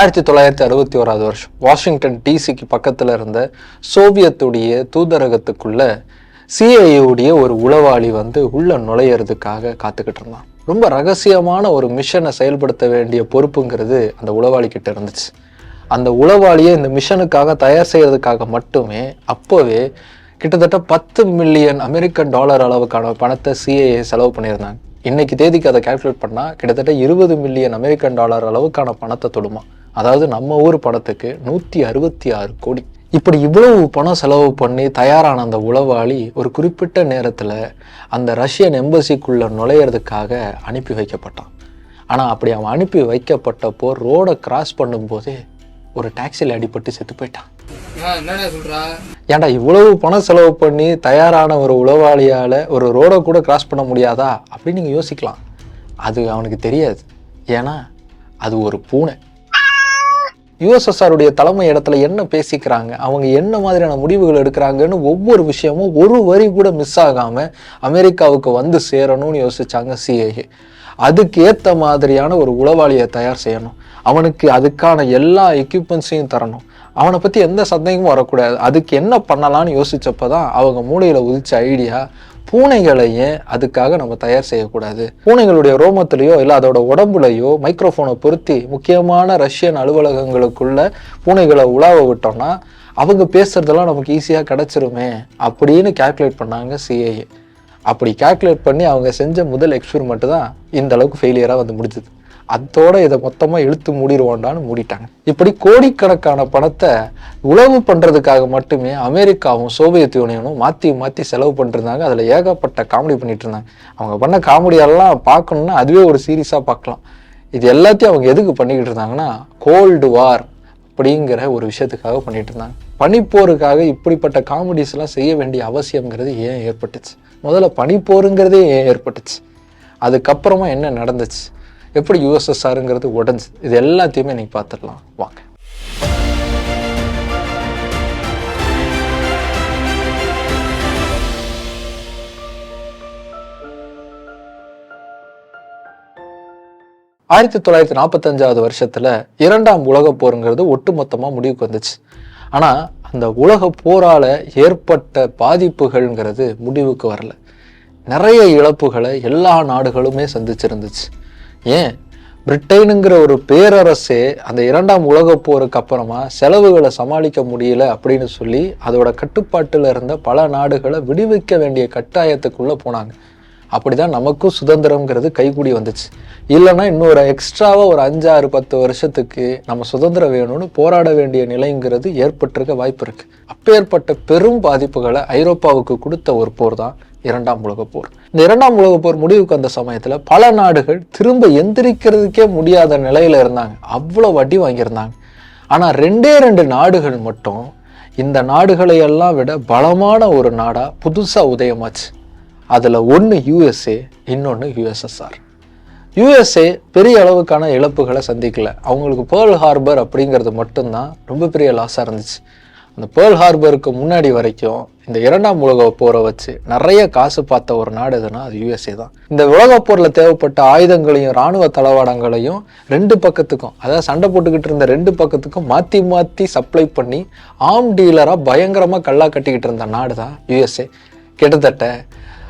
ஆயிரத்தி தொள்ளாயிரத்தி அறுபத்தி ஓராவது வருஷம் வாஷிங்டன் டிசிக்கு பக்கத்தில் இருந்த சோவியத்துடைய தூதரகத்துக்குள்ள சிஐஏவுடைய ஒரு உளவாளி வந்து உள்ள நுழையிறதுக்காக காத்துக்கிட்டு இருந்தான். ரொம்ப ரகசியமான ஒரு மிஷனை செயல்படுத்த வேண்டிய பொறுப்புங்கிறது அந்த உளவாளி கிட்ட இருந்துச்சு. அந்த உளவாளியை இந்த மிஷனுக்காக தயார் செய்கிறதுக்காக மட்டுமே அப்போவே கிட்டத்தட்ட பத்து மில்லியன் அமெரிக்கன் டாலர் அளவுக்கான பணத்தை சிஐஏ செலவு பண்ணியிருந்தாங்க. இன்னைக்கு தேதிக்கு அதை கால்குலேட் பண்ணால் கிட்டத்தட்ட இருபது மில்லியன் அமெரிக்கன் டாலர் அளவுக்கான பணத்தை தொடுமா. அதாவது நம்ம ஊர் பணத்துக்கு நூற்றி அறுபத்தி ஆறு கோடி. இப்படி இவ்வளவு பணம் செலவு பண்ணி தயாரான அந்த உளவாளி ஒரு குறிப்பிட்ட நேரத்தில் அந்த ரஷ்யன் எம்பசிக்குள்ளே நுழையிறதுக்காக அனுப்பி வைக்கப்பட்டான். ஆனால் அப்படி அவன் அனுப்பி வைக்கப்பட்டப்போ ரோடை கிராஸ் பண்ணும்போதே ஒரு டாக்ஸியில் அடிபட்டு செத்து போயிட்டான். ஏன்டா இவ்வளவு பணம் செலவு பண்ணி தயாரான ஒரு உளவாளியால் ஒரு ரோடை கூட கிராஸ் பண்ண முடியாதா? அப்படின்னு நீங்கள் யோசிக்கலாம். அது அவனுக்கு தெரியாது. ஏன்னா அது ஒரு பூனை. யுஎஸ்எஸ்ஆருடைய தலைமை இடத்துல என்ன பேசிக்கிறாங்க? அவங்க என்ன மாதிரியான முடிவுகள் எடுக்கிறாங்கன்னு ஒவ்வொரு விஷயமும் ஒரு வரி கூட மிஸ் ஆகாம அமெரிக்காவுக்கு வந்து சேரணும்னு யோசிச்சாங்க சிஏஏ அதுக்கு ஏற்ற மாதிரியான ஒரு உளவாளியை தயார் செய்யணும். அவனுக்கு அதுக்கான எல்லா எக்யூப்மெண்ட்ஸையும் தரணும். அவனை பற்றி எந்த சந்தேகமும் வரக்கூடாது. அதுக்கு என்ன பண்ணலாம்னு யோசிச்சப்பதான் அவங்க மூளையில் உதிச்ச ஐடியா பூனைகளையும் அதுக்காக நம்ம தயார் செய்யக்கூடாது. பூனைகளுடைய ரோமத்திலேயோ இல்லை அதோட உடம்புலையோ மைக்ரோஃபோனை பொருத்தி முக்கியமான ரஷ்யன் அலுவலகங்களுக்குள்ள பூனைகளை உலாவ விட்டோம்னா அவங்க பேசுறதெல்லாம் நமக்கு ஈஸியாக கிடைச்சிருமே அப்படின்னு கால்குலேட் பண்ணாங்க சிஏஏ அப்படி கால்குலேட் பண்ணி அவங்க செஞ்ச முதல் எக்ஸ்பெரிமெண்ட் தான் இந்த அளவுக்கு ஃபெயிலியராக வந்து முடிஞ்சது. அதோட இதை மொத்தமாக இழுத்து மூடிடுவோண்டான்னு மூடிட்டாங்க. இப்படி கோடிக்கணக்கான பணத்தை உழவு பண்ணுறதுக்காக மட்டுமே அமெரிக்காவும் சோவியத் யூனியனும் மாற்றி மாற்றி செலவு பண்ணிருந்தாங்க அதில் ஏகப்பட்ட காமெடி பண்ணிட்டு இருந்தாங்க. அவங்க பண்ண காமெடியெல்லாம் பார்க்கணுன்னா அதுவே ஒரு சீரியஸாக பார்க்கலாம். இது எல்லாத்தையும் அவங்க எதுக்கு பண்ணிக்கிட்டு இருந்தாங்கன்னா கோல்டு வார் அப்படிங்கிற ஒரு விஷயத்துக்காக பண்ணிட்டு இருந்தாங்க. பனிப்போருக்காக இப்படிப்பட்ட காமெடிஸ்லாம் செய்ய வேண்டிய அவசியங்கிறது ஏன் ஏற்பட்டுச்சு? முதல்ல பனிப்போருங்கிறதே ஏன் ஏற்பட்டுச்சு? அதுக்கப்புறமா என்ன நடந்துச்சு? எப்படி யூஎஸ்எஸ்ஆருங்கிறது உடஞ்சி இது எல்லாத்தையுமே நீங்கள் பார்த்துடலாம். வாங்க. ஆயிரத்தி தொள்ளாயிரத்தி நாற்பத்தஞ்சாவது வருஷத்தில் இரண்டாம் உலக போருங்கிறது ஒட்டுமொத்தமாக முடிவுக்கு வந்துச்சு. ஆனால் அந்த உலக போரால் ஏற்பட்ட பாதிப்புகள்ங்கிறது முடிவுக்கு வரல. நிறைய இழப்புகளை எல்லா நாடுகளுமே சந்திச்சிருந்துச்சு. ஏன்? பிரிட்டனுங்கிற ஒரு பேரரசே அந்த இரண்டாம் உலக போருக்கு அப்புறமா செலவுகளை சமாளிக்க முடியல அப்படின்னு சொல்லி அதோட கட்டுப்பாட்டில் இருந்த பல நாடுகளை விடுவிக்க வேண்டிய கட்டாயத்துக்குள்ளே போனாங்க. அப்படிதான் நமக்கும் சுதந்திரங்கிறது கைகூடி வந்துச்சு. இல்லைன்னா இன்னொரு எக்ஸ்ட்ராவாக ஒரு அஞ்சாறு பத்து வருஷத்துக்கு நம்ம சுதந்திரம் வேணும்னு போராட வேண்டிய நிலைங்கிறது ஏற்பட்டிருக்க வாய்ப்பு இருக்குது அப்பேற்பட்ட பெரும் பாதிப்புகளை ஐரோப்பாவுக்கு கொடுத்த ஒரு போர் தான் இரண்டாம் உலகப் போர். இந்த இரண்டாம் உலகப் போர் முடிவுக்கு வந்த சமயத்தில் பல நாடுகள் திரும்ப எந்திரிக்கிறதுக்கே முடியாத நிலையில் இருந்தாங்க. அவ்வளோ வட்டி வாங்கியிருந்தாங்க. ஆனால் ரெண்டே ரெண்டு நாடுகள் மட்டும் இந்த நாடுகளையெல்லாம் விட பலமான ஒரு நாடாக புதுசாக உதயமாச்சு. அதில் ஒன்று யூஎஸ்ஏ இன்னொன்று யுஎஸ்எஸ்ஆர் யுஎஸ்ஏ பெரிய அளவுக்கான இழப்புகளை சந்திக்கல. அவங்களுக்கு பேர்ல் ஹார்பர் அப்படிங்கிறது மட்டும்தான் ரொம்ப பெரிய லாஸாக இருந்துச்சு. அந்த பேர்ல் ஹார்பருக்கு முன்னாடி வரைக்கும் இந்த இரண்டாம் உலக போரை வச்சு நிறைய காசு பார்த்த ஒரு நாடு எதுனா அது யுஎஸ்ஏ தான். இந்த உலக போரில் தேவைப்பட்ட ஆயுதங்களையும் ராணுவ தளவாடங்களையும் ரெண்டு பக்கத்துக்கும் அதாவது சண்டை போட்டுக்கிட்டு இருந்த ரெண்டு பக்கத்துக்கும் மாற்றி மாற்றி சப்ளை பண்ணி ஆம் டீலராக பயங்கரமாக கல்லா கட்டிக்கிட்டு இருந்த நாடு தான் யுஎஸ்ஏ கிட்டத்தட்ட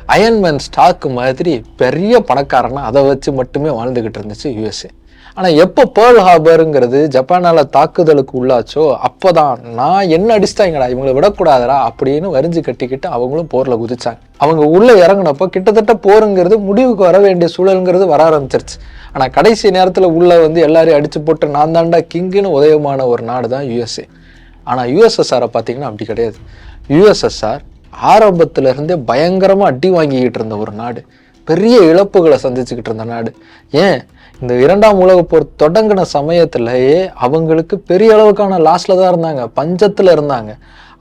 அயன்மேன் ஸ்டாக்கு மாதிரி பெரிய பணக்காரனா அதை வச்சு மட்டுமே வாழ்ந்துக்கிட்டு இருந்துச்சு யுஎஸ்ஏ ஆனால் எப்போ பேர்ல் ஹார்பருங்கிறது ஜப்பானால் தாக்குதலுக்கு உள்ளாச்சோ அப்போதான் நான் என்ன அடிச்சிட்டாங்கடா இவங்களை விடக்கூடாதடா அப்படின்னு வரிஞ்சு கட்டிக்கிட்டு அவங்களும் போரில் குதிச்சாங்க. அவங்க உள்ளே இறங்குனப்போ கிட்டத்தட்ட போருங்கிறது முடிவுக்கு வர வேண்டிய சூழலுங்கிறது வர ஆரம்பிச்சிருச்சு. ஆனால் கடைசி நேரத்தில் உள்ளே வந்து எல்லாரையும் அடித்து போட்டு நான் தாண்டா கிங்குன்னு உதயமான ஒரு நாடு தான் யுஎஸ்ஏ ஆனால் யுஎஸ்எஸ்ஆரை பார்த்தீங்கன்னா அப்படி கிடையாது. யுஎஸ்எஸ்ஆர் ஆரம்பத்திலிருந்தே இருந்தே அடி வாங்கிக்கிட்டு இருந்த ஒரு நாடு. பெரிய இழப்புகளை சந்திச்சுக்கிட்டு இருந்த நாடு. ஏன்? இந்த இரண்டாம் உலகப் போர் தொடங்கின சமயத்திலேயே அவங்களுக்கு பெரிய அளவுக்கான லாஸ்ல தான் இருந்தாங்க. பஞ்சத்துல இருந்தாங்க.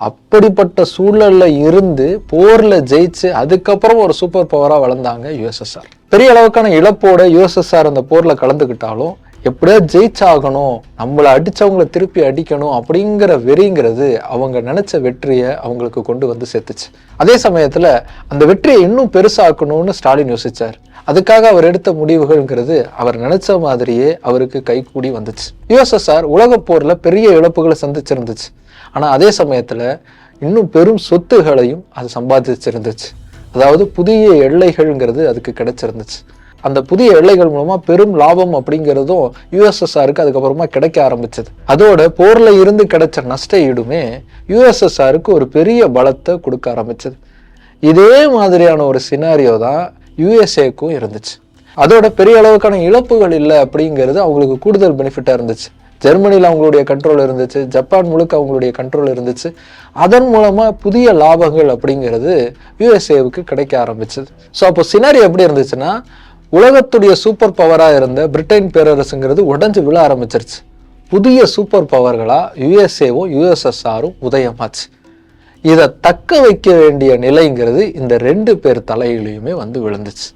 அப்படிப்பட்ட சூழல்ல இருந்து போர்ல ஜெயிச்சு அதுக்கப்புறம் ஒரு சூப்பர் பவரா வளர்ந்தாங்க யுஎஸ்எஸ்ஆர் பெரிய அளவுக்கான இழப்போட யுஎஸ்எஸ்ஆர் அந்த போர்ல கலந்துக்கிட்டாலும் எப்படியா ஜெயிச்சாகணும் நம்மளை அடித்தவங்கள திருப்பி அடிக்கணும் அப்படிங்கிற வெறிங்கிறது அவங்க நினச்ச வெற்றியை அவங்களுக்கு கொண்டு வந்து சேர்த்துச்சு. அதே சமயத்தில் அந்த வெற்றியை இன்னும் பெருசாக்கணும்னு ஸ்டாலின் யோசிச்சார். அதுக்காக அவர் எடுத்த முடிவுகள்ங்கிறது அவர் நினைச்ச மாதிரியே அவருக்கு கைகூடி வந்துச்சு. யுஎஸ்எஸ்ஆர் உலகப் போர்ல பெரிய இழப்புகளை சந்திச்சிருந்துச்சு. ஆனா அதே சமயத்துல இன்னும் பெரும் சொத்துகளையும் அது சம்பாதிச்சிருந்துச்சு. அதாவது புதிய எல்லைகள்ங்கிறது அதுக்கு கிடைச்சிருந்துச்சு. அந்த புதிய எல்லைகள் மூலமாக பெரும் லாபம் அப்படிங்கிறதும் யூஎஸ்எஸ்ஆருக்கு அதுக்கப்புறமா கிடைக்க ஆரம்பிச்சது. அதோட போரில் இருந்து கிடைச்ச நஷ்ட ஈடுமே யூஎஸ்எஸ்ஆருக்கு ஒரு பெரிய பலத்தை கொடுக்க ஆரம்பிச்சது. இதே மாதிரியான ஒரு சினாரியோ தான் யூஎஸ்ஏக்கும் இருந்துச்சு. அதோட பெரிய அளவுக்கான இழப்புகள் இல்லை அப்படிங்கிறது அவங்களுக்கு கூடுதல் பெனிஃபிட்டாக இருந்துச்சு. ஜெர்மனியில் அவங்களுடைய கண்ட்ரோல் இருந்துச்சு. ஜப்பான் முழுக்க அவங்களுடைய கண்ட்ரோல் இருந்துச்சு. அதன் மூலமாக புதிய லாபங்கள் அப்படிங்கிறது யுஎஸ்ஏவுக்கு கிடைக்க ஆரம்பிச்சது. ஸோ அப்போ சினாரி எப்படி இருந்துச்சுன்னா உலகத்துடைய சூப்பர் பவராக இருந்த பிரிட்டன் பேரரசுங்கிறது உடஞ்சு விழ ஆரம்பிச்சிருச்சு. புதிய சூப்பர் பவர்களாக யுஎஸ்ஏவும் யுஎஸ்எஸ்ஆரும் உதயமாச்சு. இதை தக்க வைக்க வேண்டிய நிலைங்கிறது இந்த ரெண்டு பேர் தலையிலையுமே வந்து விழுந்துச்சு.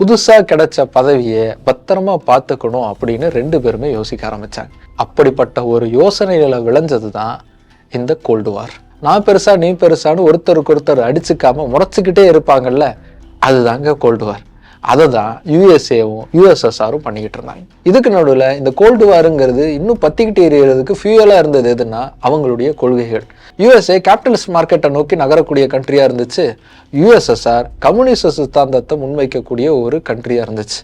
புதுசாக கிடைச்ச பதவியை பத்திரமா பார்த்துக்கணும் அப்படின்னு ரெண்டு பேருமே யோசிக்க ஆரம்பித்தாங்க அப்படிப்பட்ட ஒரு யோசனைகளை விளைஞ்சது தான் இந்த கோல்டு வார். நான் பெருசா நீ பெருசான்னு ஒருத்தருக்கு ஒருத்தர் அடிச்சுக்காம முறைச்சிக்கிட்டே இருப்பாங்கல்ல அதுதாங்க கோல்டு வார். அதை தான் யூஎஸ்ஏவும் யூஎஸ்எஸ்ஆரும் பண்ணிக்கிட்டு இருந்தாங்க. இதுக்கு நடுவில் இந்த கோல்டு வாருங்கிறது இன்னும் பத்திக்கிட்டு எறிகிறதுக்கு ஃபியூயலாக இருந்தது எதுன்னா அவங்களுடைய கொள்கைகள். யூஎஸ்ஏ கேபிட்டலிஸ்ட் மார்க்கெட்டை நோக்கி நகரக்கூடிய கண்ட்ரியாக இருந்துச்சு. யூஎஸ்எஸ்ஆர் கம்யூனிச சித்தாந்தத்தை முன்வைக்கக்கூடிய ஒரு கண்ட்ரியாக இருந்துச்சு.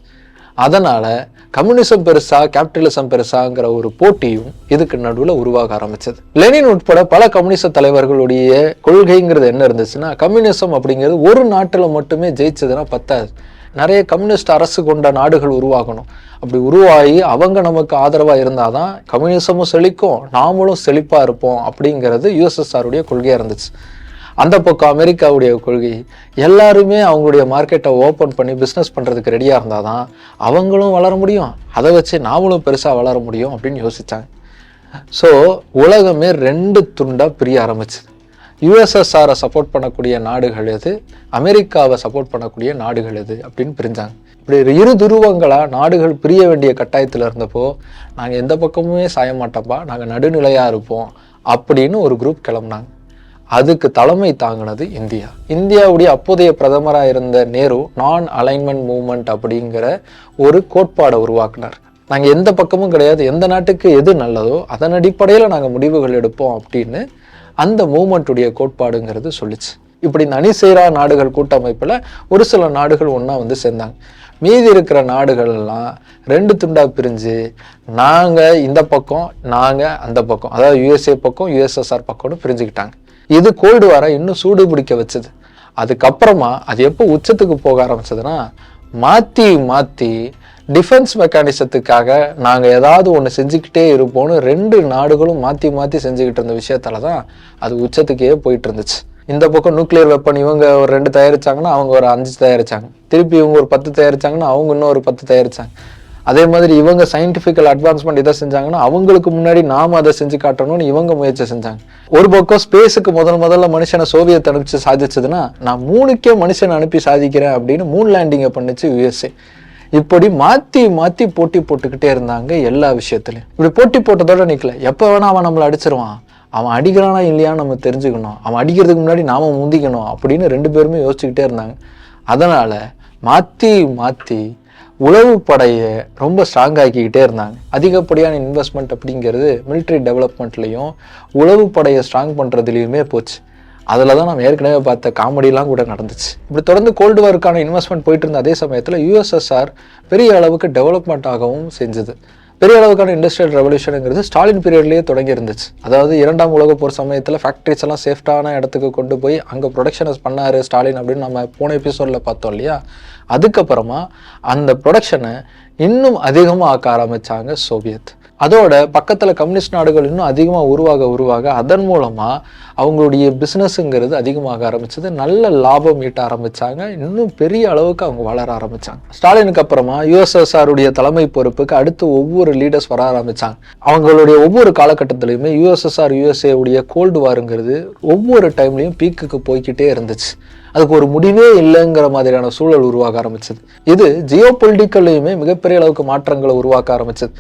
அதனால் கம்யூனிசம் பெருசா கேபிட்டலிசம் பெருசாங்கிற ஒரு போட்டியும் இதுக்கு நடுவில் உருவாக ஆரம்பிச்சது. லெனின் உட்பட பல கம்யூனிச தலைவர்களுடைய கொள்கைங்கிறது என்ன இருந்துச்சுன்னா கம்யூனிசம் அப்படிங்கிறது ஒரு நாட்டில் மட்டுமே ஜெயிச்சதுன்னா பத்தாது. நிறைய கம்யூனிஸ்ட் அரசு கொண்ட நாடுகள் உருவாகணும். அப்படி உருவாகி அவங்க நமக்கு ஆதரவாக இருந்தால் தான் கம்யூனிசமும் செழிக்கும் நாமளும் செழிப்பாக இருப்போம் அப்படிங்கிறது யூஎஸ்எஸ்ஆருடைய கொள்கையாக இருந்துச்சு. அந்த பக்கம் அமெரிக்காவுடைய கொள்கை எல்லாருமே அவங்களுடைய மார்க்கெட்டை ஓப்பன் பண்ணி பிஸ்னஸ் பண்ணுறதுக்கு ரெடியாக இருந்தால் தான் அவங்களும் வளர முடியும். அதை வச்சு நாமளும் பெருசாக வளர முடியும் அப்படின்னு யோசித்தாங்க ஸோ உலகமே ரெண்டு துண்டாக பிரிய ஆரம்பிச்சுது. யுஎஸ்எஸ்ஆரை சப்போர்ட் பண்ணக்கூடிய நாடுகள் எது? அமெரிக்காவை சப்போர்ட் பண்ணக்கூடிய நாடுகள் எது? அப்படின்னு பிரிஞ்சாங்க. இப்படி இரு துருவங்களாக நாடுகள் பிரிய வேண்டிய கட்டாயத்தில் இருந்தப்போ நாங்கள் எந்த பக்கமுமே சாய மாட்டோம்ப்பா நாங்கள் நடுநிலையாக இருப்போம் அப்படின்னு ஒரு குரூப் கிளம்புனாங்க. அதுக்கு தலைமை தாங்கினது இந்தியா. இந்தியாவுடைய அப்போதைய பிரதமராக இருந்த நேரு நான் அலைன்மெண்ட் மூவ்மெண்ட் அப்படிங்கிற ஒரு கோட்பாடை உருவாக்குனார். நாங்கள் எந்த பக்கமும் கிடையாது எந்த நாட்டுக்கு எது நல்லதோ அதன் அடிப்படையில் நாங்கள் முடிவுகள் எடுப்போம் அப்படின்னு அந்த மூமெண்ட்டுடைய கோட்பாடுங்கிறது சொல்லிச்சு. இப்படி இந்த அணிசேரா நாடுகள் கூட்டமைப்பில் ஒரு சில நாடுகள் ஒன்றா வந்து சேர்ந்தாங்க. மீதி இருக்கிற நாடுகள் எல்லாம் ரெண்டு துண்டாக பிரிஞ்சு நாங்கள் இந்த பக்கம் நாங்கள் அந்த பக்கம். அதாவது யுஎஸ்ஏ பக்கம் யுஎஸ்எஸ்ஆர் பக்கம்னு பிரிஞ்சுக்கிட்டாங்க. இது கோல்டு வார இன்னும் சூடு பிடிக்க வச்சது. அதுக்கப்புறமா அது எப்போ உச்சத்துக்கு போக ஆரம்பிச்சதுன்னா மாற்றி மாற்றி டிஃபென்ஸ் மெக்கானிசத்துக்காக நாங்கள் ஏதாவது ஒன்று செஞ்சுக்கிட்டே இருப்போம்னு ரெண்டு நாடுகளும் மாற்றி மாற்றி செஞ்சுக்கிட்டு இருந்த விஷயத்தால தான் அது உச்சத்துக்கே போயிட்டு இருந்துச்சு. இந்த பக்கம் நியூக்ளியர் வெப்பன் இவங்க ஒரு ரெண்டு தயாரிச்சாங்கன்னா அவங்க ஒரு அஞ்சு தயாரிச்சாங்க. திருப்பி இவங்க ஒரு பத்து தயாரிச்சாங்கன்னா அவங்க இன்னும் ஒரு பத்து தயாரிச்சாங்க. அதே மாதிரி இவங்க சயின்டிஃபிக்கல் அட்வான்ஸ்மெண்ட் இதை செஞ்சாங்கன்னா அவங்களுக்கு முன்னாடி நாம் அதை செஞ்சு காட்டணும்னு இவங்க முயற்சி செஞ்சாங்க. ஒரு பக்கம் ஸ்பேஸுக்கு முதல் முதல்ல மனுஷனை சோவியத் அனுப்பிச்சு சாதிச்சதுன்னா நான் மூணுக்கே மனுஷனை அனுப்பி சாதிக்கிறேன் அப்படின்னு மூன் லேண்டிங்கை பண்ணிச்சு யூஎஸ்ஏ இப்படி மாத்தி மாத்தி போட்டி போட்டுக்கிட்டே இருந்தாங்க எல்லா விஷயத்துலையும். இப்படி போட்டி போட்டதோட நிக்கல. எப்போ வேணா அவன் நம்மளை அடிச்சிருவான். அவன் அடிக்கிறானா இல்லையான்னு நம்ம தெரிஞ்சுக்கணும். அவன் அடிக்கிறதுக்கு முன்னாடி நாம முந்திக்கணும் அப்படின்னு ரெண்டு பேருமே யோசிச்சுக்கிட்டே இருந்தாங்க. அதனால மாத்தி மாத்தி உளவு படையை ரொம்ப ஸ்ட்ராங் ஆக்கிக்கிட்டே இருந்தாங்க. அதிகப்படியான இன்வெஸ்ட்மெண்ட் அப்படிங்கிறது மிலிட்ரி டெவலப்மெண்ட்லேயும் உளவு படையை ஸ்ட்ராங் பண்ணுறதுலையுமே போச்சு. அதில் தான் நம்ம ஏற்கனவே பார்த்த காமெடிலாம் கூட நடந்துச்சு. இப்படி தொடர்ந்து கோல்டு வாருக்கான இன்வெஸ்ட்மெண்ட் போயிட்டு இருந்த அதே சமயத்தில் யூஎஸ்எஸ்ஆர் பெரிய அளவுக்கு டெவலப்மெண்ட் ஆகவும் செஞ்சது. பெரிய அளவுக்கான இண்டஸ்ட்ரியல் ரெவல்யூஷனுங்கிறது ஸ்டாலின் பீரியட்லேயே தொடங்கி இருந்துச்சு. அதாவது இரண்டாம் உலக போர் சமயத்தில் ஃபேக்ட்ரிஸ் எல்லாம் சேஃப்டான இடத்துக்கு கொண்டு போய் அங்கே ப்ரொடக்ஷனை பண்ணார் ஸ்டாலின் அப்படின்னு நம்ம போன எபிசோடில் பார்த்தோம் இல்லையா? அதுக்கப்புறமா அந்த ப்ரொடக்ஷனை இன்னும் அதிகமாக ஆக்க ஆரம்பிச்சாங்க சோவியத் அதோட பக்கத்தில் கம்யூனிஸ்ட் நாடுகள் இன்னும் அதிகமாக உருவாக உருவாக அதன் மூலமாக அவங்களுடைய பிஸ்னஸுங்கிறது அதிகமாக ஆரம்பிச்சது. நல்ல லாபம் ஈட்ட ஆரம்பித்தாங்க இன்னும் பெரிய அளவுக்கு அவங்க வளர ஆரம்பித்தாங்க ஸ்டாலினுக்கு அப்புறமா யுஎஸ்எஸ்ஆருடைய தலைமை பொறுப்புக்கு அடுத்து ஒவ்வொரு லீடர்ஸ் வர ஆரம்பித்தாங்க அவங்களுடைய ஒவ்வொரு காலகட்டத்திலையுமே யுஎஸ்எஸ்ஆர் யுஎஸ்ஏ உடைய கோல்டு வாருங்கிறது ஒவ்வொரு டைம்லையும் பீக்குக்கு போய்க்கிட்டே இருந்துச்சு. அதுக்கு ஒரு முடிவே இல்லைங்கிற மாதிரியான சூழல் உருவாக ஆரம்பிச்சது. இது ஜியோ பொலிட்டிக்கல்லையுமே மிகப்பெரிய அளவுக்கு மாற்றங்களை உருவாக்க ஆரம்பிச்சது.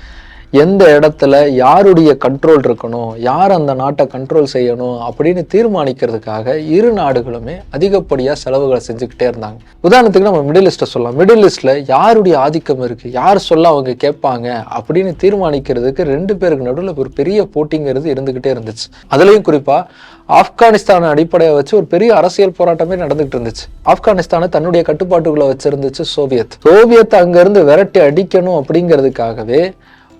எந்த இடத்துல யாருடைய கண்ட்ரோல் இருக்கணும் யார் அந்த நாட்டை கண்ட்ரோல் செய்யணும் அப்படின்னு தீர்மானிக்கிறதுக்காக இரு நாடுகளுமே அதிகப்படியாக செலவுகளை செஞ்சுக்கிட்டே இருந்தாங்க. உதாரணத்துக்கு நம்ம மிடில் ஈஸ்ட்டை சொல்லலாம். மிடில் ஈஸ்டில் யாருடைய ஆதிக்கம் இருக்குது யார் சொல்ல அவங்க கேட்பாங்க? அப்படின்னு தீர்மானிக்கிறதுக்கு ரெண்டு பேருக்கு நடுவில் ஒரு பெரிய போட்டிங்கிறது இருந்துக்கிட்டே இருந்துச்சு. அதுலேயும் குறிப்பாக ஆப்கானிஸ்தானை அடிப்படையை வச்சு ஒரு பெரிய அரசியல் போராட்டமே நடந்துகிட்டு இருந்துச்சு. ஆப்கானிஸ்தானை தன்னுடைய கட்டுப்பாட்டுக்குள்ள வச்சிருந்துச்சு சோவியத். சோவியத் அங்கிருந்து விரட்டி அடிக்கணும் அப்படிங்கிறதுக்காகவே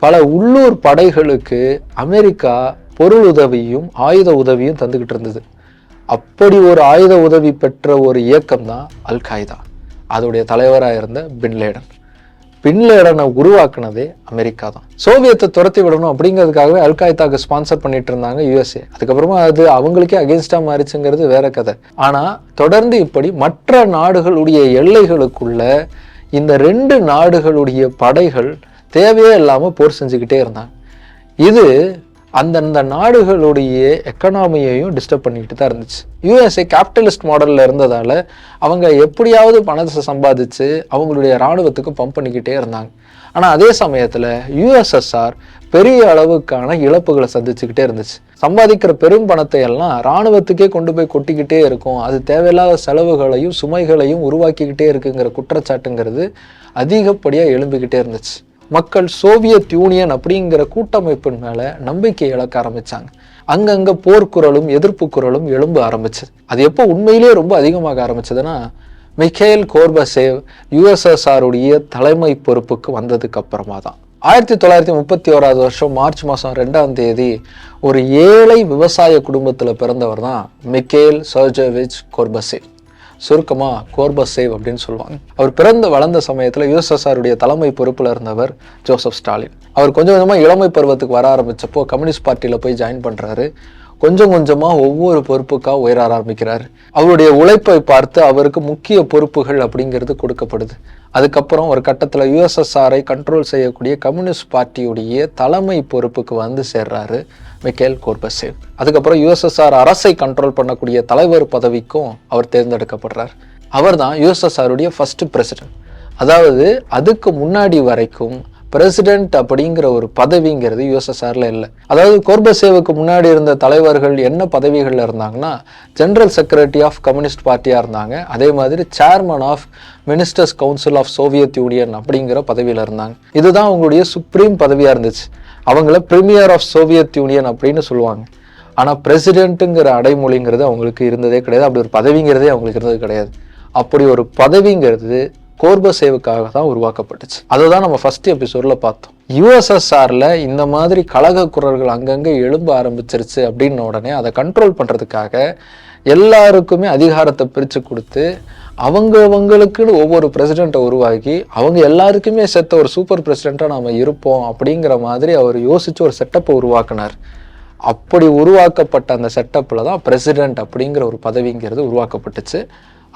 பல உள்ளூர் படைகளுக்கு அமெரிக்கா பொருள் உதவியும் ஆயுத உதவியும் தந்துக்கிட்டு இருந்தது. அப்படி ஒரு ஆயுத உதவி பெற்ற ஒரு இயக்கம் தான் அல் காய்தா அதோடைய தலைவராக இருந்த பின்லேடன் பின்லேடனை உருவாக்குனதே அமெரிக்கா தான். சோவியத்தை துரத்தி விடணும் அப்படிங்கிறதுக்காகவே அல் காய்தாக்கு ஸ்பான்சர் பண்ணிட்டு இருந்தாங்க யூஎஸ்ஏ அதுக்கப்புறமா அது அவங்களுக்கே அகேன்ஸ்டாக மாறிச்சுங்கிறது வேற கதை. ஆனால் தொடர்ந்து இப்படி மற்ற நாடுகளுடைய எல்லைகளுக்குள்ள இந்த ரெண்டு நாடுகளுடைய படைகள் தேவையே இல்லாமல் போர் செஞ்சுக்கிட்டே இருந்தாங்க. இது அந்தந்த நாடுகளுடைய எக்கனாமியையும் டிஸ்டர்ப் பண்ணிக்கிட்டு தான் இருந்துச்சு. யூஎஸ்ஏ கேபிட்டலிஸ்ட் மாடலில் இருந்ததால் அவங்க எப்படியாவது பணத்தை சம்பாதிச்சு அவங்களுடைய இராணுவத்துக்கு பம்ப் பண்ணிக்கிட்டே இருந்தாங்க. ஆனால் அதே சமயத்தில் யூஎஸ்எஸ்ஆர் பெரிய அளவுக்கான இழப்புகளை சந்திச்சுக்கிட்டே இருந்துச்சு. சம்பாதிக்கிற பெரும் பணத்தை எல்லாம் இராணுவத்துக்கே கொண்டு போய் கொட்டிக்கிட்டே இருக்கும். அது தேவையில்லாத செலவுகளையும் சுமைகளையும் உருவாக்கிக்கிட்டே இருக்குங்கிற குற்றச்சாட்டுங்கிறது அதிகப்படியாக எழும்பிக்கிட்டே இருந்துச்சு. மக்கள் சோவியத் யூனியன் அப்படிங்கிற கூட்டமைப்பின் மேலே நம்பிக்கை இழக்க ஆரம்பித்தாங்க அங்கங்க போர்க்குரலும் எதிர்ப்பு குரலும் எழும்ப ஆரம்பிச்சது. அது எப்போ உண்மையிலேயே ரொம்ப அதிகமாக ஆரம்பிச்சதுன்னா மிக்கேல் கோர்பசேவ் யுஎஸ்எஸ்ஆருடைய தலைமை பொறுப்புக்கு வந்ததுக்கு அப்புறமா தான். ஆயிரத்தி தொள்ளாயிரத்தி முப்பத்தி ஓராவது வருஷம் மார்ச் மாதம் ரெண்டாம் தேதி ஒரு ஏழை விவசாய குடும்பத்தில் பிறந்தவர் தான் மிக்கேல் சர்ஜவிச் கோர்பசேவ். சுருக்கமாக கோர்பசேவ் அப்படின்னு சொல்லுவாங்க. அவர் பிறந்து வளர்ந்த சமயத்தில் யுஎஸ்எஸ்ஆருடைய தலைமை பொறுப்பில் இருந்தவர் ஜோசப் ஸ்டாலின். அவர் கொஞ்சம் கொஞ்சமாக இளமை பருவத்துக்கு வர ஆரம்பிச்சப்போ கம்யூனிஸ்ட் பார்ட்டியில் போய் ஜாயின் பண்ணுறாரு கொஞ்சம் கொஞ்சமாக ஒவ்வொரு பொறுப்புக்காக உயர ஆரம்பிக்கிறார். அவருடைய உழைப்பை பார்த்து அவருக்கு முக்கிய பொறுப்புகள் அப்படிங்கிறது கொடுக்கப்படுது. அதுக்கப்புறம் ஒரு கட்டத்தில் யுஎஸ்எஸ்ஆரை கண்ட்ரோல் செய்யக்கூடிய கம்யூனிஸ்ட் பார்ட்டியுடைய தலைமை பொறுப்புக்கு வந்து சேர்றாரு மிக்கேல் கோர்பசேவ். அதுக்கப்புறம் யுஎஸ்எஸ்ஆர் அரசை கண்ட்ரோல் பண்ணக்கூடிய தலைவர் பதவிக்கும் அவர் தேர்ந்தெடுக்கப்படுறார். அவர் தான் யுஎஸ்எஸ்ஆருடைய ஃபர்ஸ்ட் பிரசிடென்ட் அதாவது அதுக்கு முன்னாடி வரைக்கும் பிரசிடென்ட் அப்படிங்கிற ஒரு பதவிங்கிறது யூஎஸ்எஸ்ஆரில் இல்லை. அதாவது கோர்பசேவுக்கு முன்னாடி இருந்த தலைவர்கள் என்ன பதவிகளில் இருந்தாங்கன்னா ஜென்ரல் செக்ரட்டரி ஆஃப் கம்யூனிஸ்ட் பார்ட்டியாக இருந்தாங்க. அதே மாதிரி chairman of ministers council of Soviet Union அப்படிங்கிற பதவியில் இருந்தாங்க. இதுதான் அவங்களுடைய சுப்ரீம் பதவியாக இருந்துச்சு. அவங்கள பிரீமியர் ஆஃப் சோவியத் யூனியன் அப்படின்னு சொல்லுவாங்க. ஆனால் பிரசிடென்ட்டுங்கிற அடைமொழிங்கிறது அவங்களுக்கு இருந்ததே கிடையாது. அப்படி ஒரு பதவிங்கிறதே அவங்களுக்கு இருந்தது கிடையாது. அப்படி ஒரு பதவிங்கிறது கோர்பசேவுக்காக தான் உருவாக்கப்பட்டுச்சு. அதை தான் நம்ம ஃபர்ஸ்ட் எபிசோடில் பார்த்தோம். யுஎஸ்எஸ்ஆரில் இந்த மாதிரி கழக குரல்கள் அங்கங்கே எழும்ப ஆரம்பிச்சிருச்சு அப்படின்ன உடனே அதை கண்ட்ரோல் பண்ணுறதுக்காக எல்லாருக்குமே அதிகாரத்தை பிரித்து கொடுத்து அவங்க அவங்களுக்குன்னு ஒவ்வொரு பிரசிடெண்ட்டை உருவாக்கி அவங்க எல்லாருக்குமே செத்த ஒரு சூப்பர் பிரசிடெண்ட்டாக நாம் இருப்போம் அப்படிங்கிற மாதிரி அவர் யோசித்து ஒரு செட்டப்பை உருவாக்குனார். அப்படி உருவாக்கப்பட்ட அந்த செட்டப்பில் தான் பிரசிடெண்ட் அப்படிங்கிற ஒரு பதவிங்கிறது உருவாக்கப்பட்டுச்சு.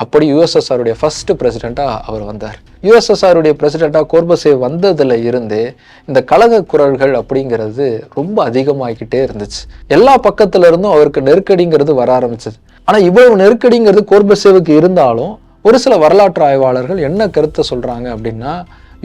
அப்படி யுஎஸ்எஸ்ஆருடைய ஃபர்ஸ்ட் பிரசிடெண்ட்டாக அவர் வந்தார். யுஎஸ்எஸ்ஆருடைய பிரசிடெண்ட்டாக கோர்பசேவ் வந்ததில் இருந்தே இந்த கழக குரல்கள் அப்படிங்கிறது ரொம்ப அதிகமாகிக்கிட்டே இருந்துச்சு. எல்லா பக்கத்துல இருந்தும் அவருக்கு நெருக்கடிங்கிறது வர ஆரம்பிச்சது. ஆனால் இவ்வளவு நெருக்கடிங்கிறது கோர்பசேவுக்கு இருந்தாலும் ஒரு சில வரலாற்று ஆய்வாளர்கள் என்ன கருத்தை சொல்கிறாங்க அப்படின்னா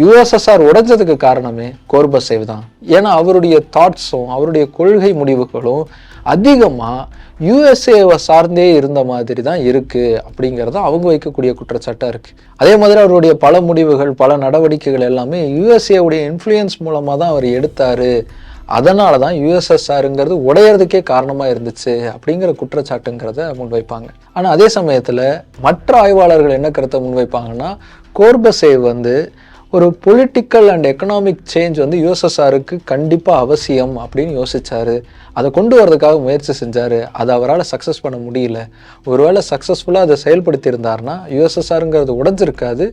யுஎஸ்எஸ்ஆர் உடைஞ்சதுக்கு காரணமே கோர்பசேவ் தான் ஏன்னா அவருடைய தாட்ஸும் அவருடைய கொள்கை முடிவுகளும் அதிகமாக யூஎஸ்ஏவை சார்ந்தே இருந்த மாதிரி தான் இருக்குது அப்படிங்கிறது அவங்க வைக்கக்கூடிய குற்றச்சாட்டாக இருக்குது அதே மாதிரி அவருடைய பல முடிவுகள் பல நடவடிக்கைகள் எல்லாமே யுஎஸ்ஏவுடைய இன்ஃப்ளூயன்ஸ் மூலமாக தான் அவர் எடுத்தார். அதனால தான் யூஎஸ்எஸ்ஆருங்கிறது உடையறதுக்கே காரணமாக இருந்துச்சு அப்படிங்கிற குற்றச்சாட்டுங்கிறத முன்வைப்பாங்க. ஆனால் அதே சமயத்தில் மற்ற ஆய்வாளர்கள் என்ன கருத்தை முன்வைப்பாங்கன்னா கோர்பசேவ் வந்து ஒரு பொலிட்டிக்கல் அண்ட் எக்கனாமிக் சேஞ்ச் வந்து யூஎஸ்எஸ்ஆருக்கு கண்டிப்பாக அவசியம் அப்படின்னு யோசிச்சாரு. அதை கொண்டு வரதுக்காக முயற்சி செஞ்சார். அதை அவரால் சக்ஸஸ் பண்ண முடியல. ஒருவேளை சக்ஸஸ்ஃபுல்லாக அதை செயல்படுத்தியிருந்தார்னா யூஎஸ்எஸ்ஆருங்கிறது உடஞ்சிருக்காது.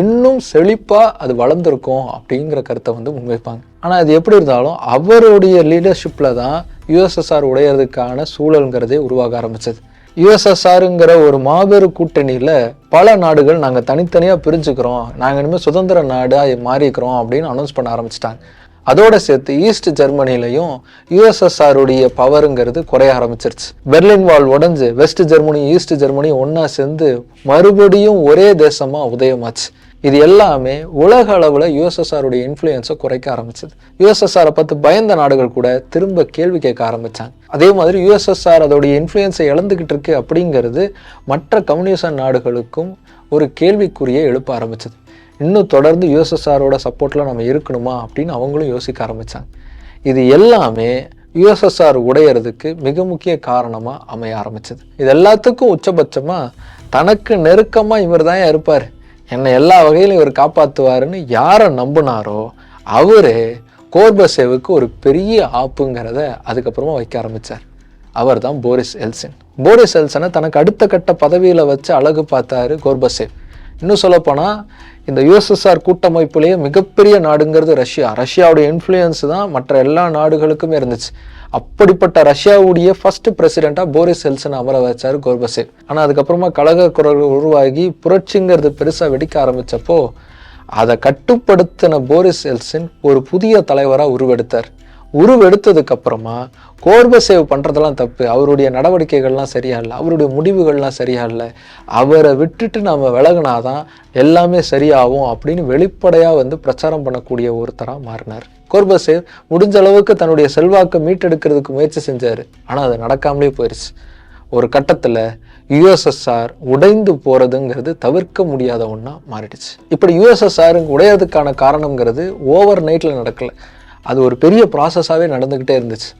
இன்னும் செழிப்பாக அது வளர்ந்துருக்கும் அப்படிங்கிற கருத்தை வந்து முன்வைப்பாங்க. ஆனால் அது எப்படி இருந்தாலும் அவருடைய லீடர்ஷிப்பில் தான் யுஎஸ்எஸ்ஆர் உடையிறதுக்கான சூழல்ங்கிறதே உருவாக ஆரம்பிச்சது. யுஎஸ்எஸ்ஆருங்கிற ஒரு மாபெரும் கூட்டணியில் பல நாடுகள் நாங்கள் தனித்தனியாக பிரிஞ்சுக்கிறோம். நாங்கள் இனிமேல் சுதந்திர நாடாக மாறிக்கிறோம் அப்படின்னு அனௌன்ஸ் பண்ண ஆரம்பிச்சிட்டாங்க. அதோட சேர்த்து ஈஸ்ட் ஜெர்மனிலையும் யுஎஸ்எஸ்ஆருடைய பவருங்கிறது குறைய ஆரம்பிச்சிருச்சு. பெர்லின் வால் உடஞ்சு வெஸ்ட் ஜெர்மனி ஈஸ்ட் ஜெர்மனி ஒன்றா சேர்ந்து மறுபடியும் ஒரே தேசமாக உதயமாச்சு. இது எல்லாமே உலக அளவில் யுஎஸ்எஸ்ஆருடைய இன்ஃப்ளூயன்ஸை குறைக்க ஆரம்பிச்சது. யுஎஸ்எஸ்ஆரை பார்த்து பயந்த நாடுகள் கூட திரும்ப கேள்வி கேட்க ஆரம்பித்தாங்க அதே மாதிரி யுஎஸ்எஸ்ஆர் அதோடைய இன்ஃப்ளூயன்ஸை இழந்துக்கிட்டு இருக்கு அப்படிங்கிறது மற்ற கம்யூனிச நாடுகளுக்கும் ஒரு கேள்விக்குறியை எழுப்ப ஆரம்பிச்சது. இன்னும் தொடர்ந்து யுஎஸ்எஸ்ஆரோட சப்போர்ட்டில் நம்ம இருக்கணுமா அப்படின்னு அவங்களும் யோசிக்க ஆரம்பித்தாங்க இது எல்லாமே யுஎஸ்எஸ்ஆர் உடையிறதுக்கு மிக முக்கிய காரணமாக அமைய ஆரம்பிச்சது. இது எல்லாத்துக்கும் உச்சபட்சமாக தனக்கு நெருக்கமாக இவர் தான் இருப்பார். என்னை எல்லா வகையிலும் இவர் காப்பாற்றுவாருன்னு யாரை நம்பினாரோ அவரே கோர்பசேவுக்கு ஒரு பெரிய ஆப்புங்கிறத அதுக்கப்புறமா வைக்க ஆரம்பித்தார் அவர் தான் போரிஸ் எல்சன். போரிஸ் எல்சனை தனக்கு அடுத்த கட்ட பதவியில் வச்சு அழகு பார்த்தாரு கோர்பசேவ். இன்னும் சொல்லப்போனால் இந்த யுஎஸ்எஸ்ஆர் கூட்டமைப்புலேயே மிகப்பெரிய நாடுங்கிறது ரஷ்யா. ரஷ்யாவுடைய இன்ஃப்ளூயன்ஸ் தான் மற்ற எல்லா நாடுகளுக்குமே இருந்துச்சு. அப்படிப்பட்ட ரஷ்யாவுடைய ஃபர்ஸ்ட் பிரசிடெண்ட்டாக போரிஸ் எல்சன் அமர வச்சார் கோர்பசேவ். ஆனால் அதுக்கப்புறமா கழக குரல்கள் உருவாகி புரட்சிங்கிறது பெருசாக வெடிக்க ஆரம்பித்தப்போ அதை கட்டுப்படுத்தின போரிஸ் எல்சன் ஒரு புதிய தலைவராக உருவெடுத்தார். உருவெடுத்ததுக்கு அப்புறமா கோர்பசேவ் பண்ணுறதெல்லாம் தப்பு. அவருடைய நடவடிக்கைகள்லாம் சரியா இல்லை அவருடைய முடிவுகள்லாம் சரியா இல்லை அவரை விட்டுட்டு நம்ம விலகினாதான் எல்லாமே சரியாகும் அப்படின்னு வெளிப்படையாக வந்து பிரச்சாரம் பண்ணக்கூடிய ஒருத்தராக மாறினார். கோர்பசேவ் முடிஞ்ச அளவுக்கு தன்னுடைய செல்வாக்கை மீட்டெடுக்கிறதுக்கு முயற்சி செஞ்சார். ஆனால் அது நடக்காமலே போயிடுச்சு ஒரு கட்டத்தில் யுஎஸ்எஸ்ஆர் உடைந்து போகிறதுங்கிறது தவிர்க்க முடியாத ஒன்றா மாறிடுச்சு. இப்படி யுஎஸ்எஸ்ஆர் உடையிறதுக்கான காரணங்கிறது ஓவர் நைட்டில் நடக்கலை. அது ஒரு பெரிய ப்ராசஸாகவே நடந்துக்கிட்டே இருந்துச்சு.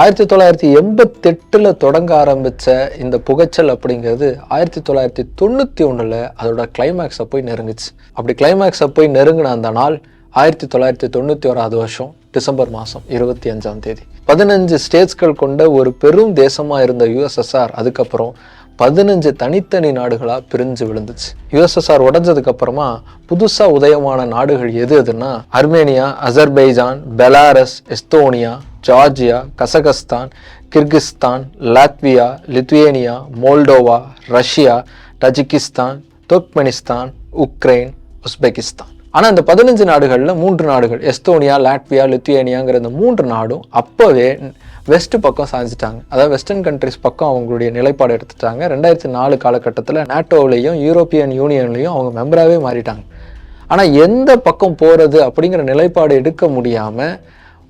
ஆயிரத்தி தொள்ளாயிரத்தி எண்பத்தெட்டில் தொடங்க ஆரம்பித்த இந்த புகைச்சல் அப்படிங்கிறது ஆயிரத்தி தொள்ளாயிரத்தி தொண்ணூற்றி ஒன்றில் அதோட கிளைமேக்ஸை போய் நெருங்குச்சு. அப்படி கிளைமேக்ஸை போய் நெருங்கின அந்த நாள் ஆயிரத்தி தொள்ளாயிரத்தி தொண்ணூற்றி ஓராவது வருஷம் டிசம்பர் மாதம் இருபத்தி அஞ்சாம் தேதி. பதினஞ்சு ஸ்டேட்ஸ்கள் கொண்ட ஒரு பெரும் தேசமாக இருந்த யுஎஸ்எஸ்ஆர் அதுக்கப்புறம் பதினஞ்சு தனித்தனி நாடுகளாக பிரிஞ்சு விழுந்துச்சு. யுஎஸ்எஸ்ஆர் உடஞ்சதுக்கு அப்புறமா புதுசாக உதயமான நாடுகள் எது எதுன்னா Armenia Azerbaijan Belarus Estonia Georgia Kazakhstan Kyrgyzstan Latvia Lithuania Moldova Russia Tajikistan Turkmenistan Ukraine Uzbekistan. ஆனால் இந்த பதினஞ்சு நாடுகளில் மூன்று நாடுகள் எஸ்தோனியா லாட்வியா லித்துவேனியாங்கிற இந்த மூன்று நாடும் அப்போவே வெஸ்ட் பக்கம் சாஞ்சிட்டாங்க. அதாவது வெஸ்டர்ன் கண்ட்ரிஸ் பக்கம் அவங்களுடைய நிலைப்பாடு எடுத்துட்டாங்க. ரெண்டாயிரத்தி நாலு காலகட்டத்தில் நேட்டோவிலையும் யூரோப்பியன் யூனியன்லையும் அவங்க மெம்பராகவே மாறிட்டாங்க. ஆனால் எந்த பக்கம் போகிறது அப்படிங்கிற நிலைப்பாடு எடுக்க முடியாமல்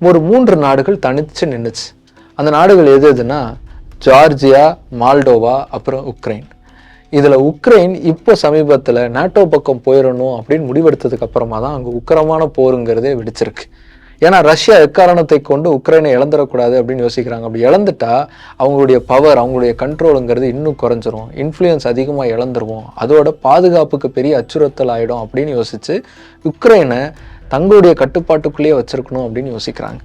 ஒரு மூன்று நாடுகள் தனித்து நின்றுச்சு அந்த நாடுகள் எது எதுனா ஜார்ஜியா மால்டோவா அப்புறம் உக்ரைன். இதில் உக்ரைன் இப்போ சமீபத்தில் நாட்டோ பக்கம் போயிடணும் அப்படின்னு முடிவெடுத்ததுக்கு அப்புறமா தான் அங்கே உக்கிரமான போருங்கிறதே வெடிச்சிருக்கு. ஏன்னா ரஷ்யா எக்காரணத்தை கொண்டு உக்ரைனை இழந்துடக்கூடாது அப்படின்னு யோசிக்கிறாங்க. அப்படி இழந்துட்டா அவங்களுடைய பவர் அவங்களுடைய கண்ட்ரோலுங்கிறது இன்னும் குறைஞ்சிரும். இன்ஃப்ளூயன்ஸ் அதிகமாக இழந்துருவோம். அதோட பாதுகாப்புக்கு பெரிய அச்சுறுத்தல் ஆகிடும் அப்படின்னு யோசித்து உக்ரைனை தங்களுடைய கட்டுப்பாட்டுக்குள்ளேயே வச்சுருக்கணும் அப்படின்னு யோசிக்கிறாங்க.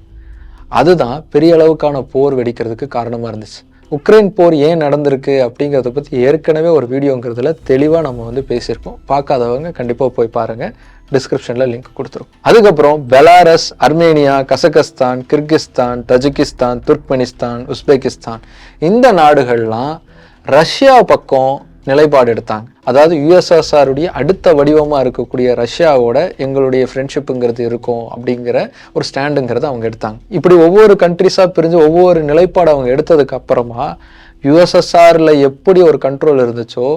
அதுதான் பெரிய அளவுக்கான போர் வெடிக்கிறதுக்கு காரணமாக இருந்துச்சு. உக்ரைன் போர் ஏன் நடந்திருக்கு அப்படிங்கிறத பற்றி ஏற்கனவே ஒரு வீடியோங்கிறதுல தெளிவாக நம்ம வந்து பேசியிருக்கோம். பார்க்காதவங்க கண்டிப்பாக போய் பாருங்கள் டிஸ்கிரிப்ஷனில் லிங்க் கொடுத்துருக்கோம். அதுக்கப்புறம் Belarus Armenia Kazakhstan Kyrgyzstan Tajikistan Turkmenistan Uzbekistan. இந்த நாடுகள்லாம் ரஷ்யா பக்கம் நிலைப்பாடு எடுத்தாங்க. அதாவது யுஎஸ்எஸ்ஆருடைய அடுத்த வடிவமாக இருக்கக்கூடிய ரஷ்யாவோட எங்களுடைய ஃப்ரெண்ட்ஷிப்புங்கிறது இருக்கும் அப்படிங்கிற ஒரு ஸ்டாண்டுங்கிறத அவங்க எடுத்தாங்க. இப்படி ஒவ்வொரு கண்ட்ரிஸாக பிரிஞ்சு ஒவ்வொரு நிலைப்பாடு அவங்க எடுத்ததுக்கு அப்புறமா யுஎஸ்எஸ்ஆரில் எப்படி ஒரு கண்ட்ரோல் இருந்துச்சோ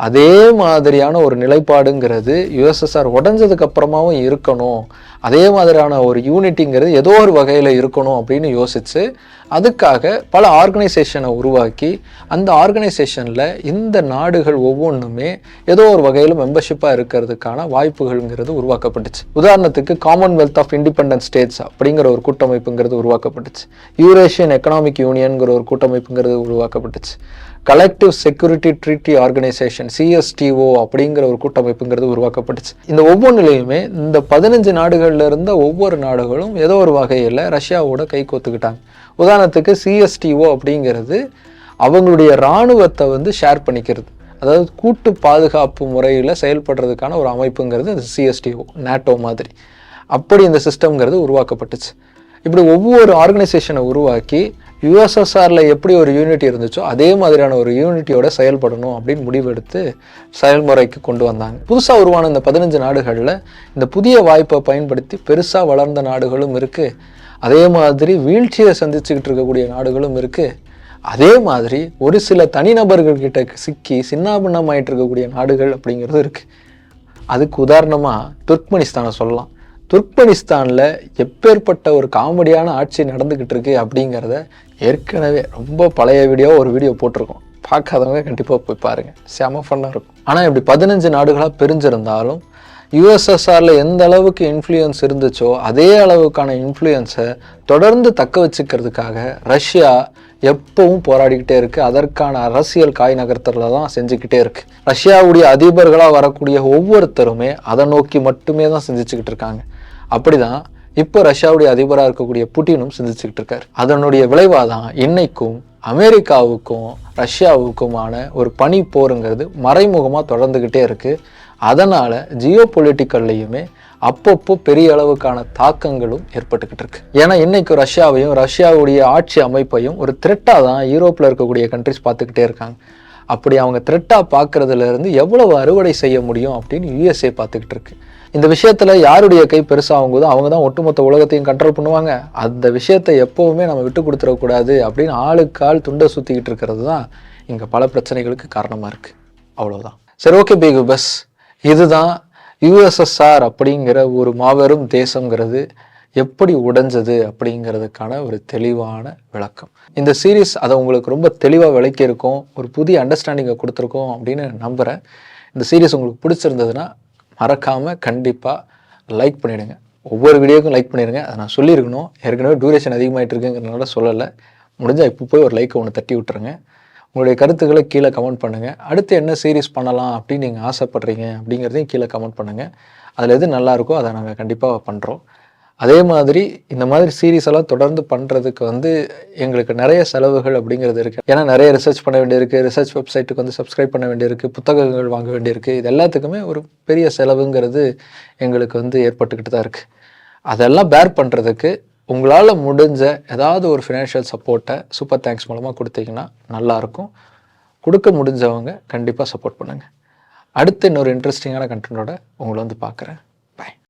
அதே மாதிரியான ஒரு நிலைப்பாடுங்கிறது யுஎஸ்எஸ்ஆர் உடஞ்சதுக்கு அப்புறமாவும் இருக்கணும் அதே மாதிரியான ஒரு யூனிட்டிங்கிறது ஏதோ ஒரு வகையில் இருக்கணும் அப்படின்னு யோசித்து அதுக்காக பல ஆர்கனைசேஷனை உருவாக்கி அந்த ஆர்கனைசேஷனில் இந்த நாடுகள் ஒவ்வொன்றுமே ஏதோ ஒரு வகையில் மெம்பர்ஷிப்பாக இருக்கிறதுக்கான வாய்ப்புகள்ங்கிறது உருவாக்கப்பட்டுச்சு. உதாரணத்துக்கு காமன்வெல்த் ஆஃப் இண்டிபெண்டன்ட் ஸ்டேட்ஸ் அப்படிங்கிற ஒரு கூட்டமைப்புங்கிறது உருவாக்கப்பட்டுச்சு. யூரேஷியன் எக்கனாமிக் யூனியன்கிற ஒரு கூட்டமைப்புங்கிறது உருவாக்கப்பட்டுச்சு. Collective security treaty organisation CSTO அப்படிங்கிற ஒரு கூட்டமைப்புங்கிறது உருவாக்கப்பட்டுச்சு. இந்த ஒவ்வொன்றிலையுமே இந்த பதினஞ்சு நாடுகளில் இருந்த ஒவ்வொரு நாடுகளும் ஏதோ ஒரு வகையில் ரஷ்யாவோட கை கோத்துக்கிட்டாங்க. உதாரணத்துக்கு சிஎஸ்டிஓ அப்படிங்கிறது அவங்களுடைய இராணுவத்தை வந்து ஷேர் பண்ணிக்கிறது. அதாவது கூட்டு பாதுகாப்பு முறையில் செயல்படுறதுக்கான ஒரு அமைப்புங்கிறது இந்த சிஎஸ்டிஓ நேட்டோ மாதிரி. அப்படி இந்த சிஸ்டம்ங்கிறது உருவாக்கப்பட்டுச்சு. இப்படி ஒவ்வொரு ஆர்கனைசேஷனை உருவாக்கி யுஎஸ்எஸ்ஆரில் எப்படி ஒரு யூனிட்டி இருந்துச்சோ அதே மாதிரியான ஒரு யூனிட்டியோட செயல்படணும் அப்படின்னு முடிவெடுத்து செயல்முறைக்கு கொண்டு வந்தாங்க. புதுசாக உருவான இந்த பதினஞ்சு நாடுகளில் இந்த புதிய வாய்ப்பை பயன்படுத்தி பெருசாக வளர்ந்த நாடுகளும் இருக்குது அதே மாதிரி வீழ்ச்சியை சந்திச்சுக்கிட்டு இருக்கக்கூடிய நாடுகளும் இருக்குது அதே மாதிரி ஒரு சில தனிநபர்கள் கிட்ட சிக்கி சின்னாபின்னமாயிட்டு இருக்கக்கூடிய நாடுகள் அப்படிங்கிறது இருக்குது அதுக்கு உதாரணமாக துர்க்மெனிஸ்தானை சொல்லலாம். துர்க்மெனிஸ்தானில் எப்பேற்பட்ட ஒரு காமெடியான ஆட்சி நடந்துக்கிட்டு இருக்கு அப்படிங்கிறத ஏற்கனவே ரொம்ப பழைய வீடியோ ஒரு வீடியோ போட்டிருக்கோம். பார்க்காதவங்க கண்டிப்பாக போய் பாருங்கள் செம ஃபன்னாக இருக்கும். ஆனால் இப்படி பதினஞ்சு நாடுகளாக பிரிஞ்சிருந்தாலும் யுஎஸ்எஸ்ஆரில் எந்த அளவுக்கு இன்ஃப்ளூயன்ஸ் இருந்துச்சோ அதே அளவுக்கான இன்ஃப்ளூயன்ஸை தொடர்ந்து தக்க வச்சுக்கிறதுக்காக ரஷ்யா எப்பவும் போராடிக்கிட்டே இருக்குது அதற்கான அரசியல் காய் நகர்த்தல தான் செஞ்சுக்கிட்டே இருக்குது ரஷ்யாவுடைய அதிபர்களாக வரக்கூடிய ஒவ்வொருத்தருமே அதை நோக்கி மட்டுமே தான் சிந்திச்சுக்கிட்டு இருக்காங்க. அப்படிதான் இப்போ ரஷ்யாவுடைய அதிபராக இருக்கக்கூடிய புட்டினும் சிந்திச்சுக்கிட்டு இருக்காரு. அதனுடைய விளைவாக தான் இன்னைக்கும் அமெரிக்காவுக்கும் ரஷ்யாவுக்குமான ஒரு பனி போருங்கிறது மறைமுகமாக தொடர்ந்துக்கிட்டே இருக்கு. அதனால் ஜியோ பொலிட்டிக்கல்லையுமே அப்பப்போ பெரிய அளவுக்கான தாக்கங்களும் ஏற்பட்டுக்கிட்டு இருக்கு. ஏன்னா இன்னைக்கு ரஷ்யாவையும் ரஷ்யாவுடைய ஆட்சி அமைப்பையும் ஒரு த்ரெட்டாக தான் யூரோப்பில் இருக்கக்கூடிய கண்ட்ரிஸ் பார்த்துக்கிட்டே இருக்காங்க. அப்படி அவங்க த்ரெட்டாக பார்க்குறதுலேருந்து எவ்வளவு அறுவடை செய்ய முடியும் அப்படின்னு யூஎஸ்ஏ பார்த்துக்கிட்டு இருக்கு. இந்த விஷயத்தில் யாருடைய கை பெருசாகும்போது அவங்க தான் ஒட்டுமொத்த உலகத்தையும் கண்ட்ரோல் பண்ணுவாங்க. அந்த விஷயத்தை எப்போவுமே நம்ம விட்டு கொடுத்துடக்கூடாது அப்படின்னு ஆளுக்கு ஆள் துண்டை சுற்றிக்கிட்டு இருக்கிறது தான் இங்கே பல பிரச்சனைகளுக்கு காரணமாக இருக்குது அவ்வளோதான் சரி ஓகே பிகு பஸ் இதுதான் யுஎஸ்எஸ்ஆர் அப்படிங்கிற ஒரு மாபெரும் தேசங்கிறது எப்படி உடைஞ்சது அப்படிங்கிறதுக்கான ஒரு தெளிவான விளக்கம். இந்த சீரீஸ் அதை உங்களுக்கு ரொம்ப தெளிவாக விளக்கியிருக்கோம் ஒரு புதிய அண்டர்ஸ்டாண்டிங்கை கொடுத்துருக்கோம் அப்படின்னு நம்புகிறேன் இந்த சீரீஸ் உங்களுக்கு பிடிச்சிருந்ததுன்னா மறக்காமல் கண்டிப்பாக லைக் பண்ணிவிடுங்க ஒவ்வொரு வீடியோக்கும் லைக் பண்ணிடுங்க. அதை நான் சொல்லியிருக்கணும். ஏற்கனவே டூரேஷன் அதிகமாகிட்டு இருக்குங்கிறனால சொல்லலை. முடிஞ்சால் இப்போ போய் ஒரு லைக்கை ஒன்று தட்டி விட்டுருங்க. உங்களுடைய கருத்துக்களை கீழே கமெண்ட் பண்ணுங்கள் அடுத்து என்ன சீரீஸ் பண்ணலாம் அப்படின்னு நீங்கள் ஆசைப்பட்றீங்க அப்படிங்கிறதையும் கீழே கமெண்ட் பண்ணுங்கள் அதில் எது நல்லாயிருக்கோ அதை நாங்கள் கண்டிப்பாக பண்ணுறோம். அதே மாதிரி இந்த மாதிரி சீரீஸ் எல்லாம் தொடர்ந்து பண்ணுறதுக்கு வந்து எங்களுக்கு நிறைய செலவுகள் அப்படிங்கிறது இருக்குது ஏன்னா நிறைய ரிசர்ச் பண்ண வேண்டியிருக்கு. ரிசர்ச் வெப்சைட்டுக்கு வந்து சப்ஸ்கிரைப் பண்ண வேண்டியிருக்கு. புத்தகங்கள் வாங்க வேண்டியிருக்கு. இது எல்லாத்துக்குமே ஒரு பெரிய செலவுங்கிறது எங்களுக்கு வந்து ஏற்பட்டுக்கிட்டு தான் இருக்குது அதெல்லாம் பேர் பண்ணுறதுக்கு உங்களால் முடிஞ்ச ஏதாவது ஒரு ஃபினான்ஷியல் சப்போர்ட்டை சூப்பர் தேங்க்ஸ் மூலமாக கொடுத்தீங்கன்னா நல்லாயிருக்கும் கொடுக்க முடிஞ்சவங்க கண்டிப்பாக சப்போர்ட் பண்ணுங்கள் அடுத்து இன்னொரு இன்ட்ரெஸ்டிங்கான கண்டென்ட்டோட உங்களை வந்து பார்க்குறேன்.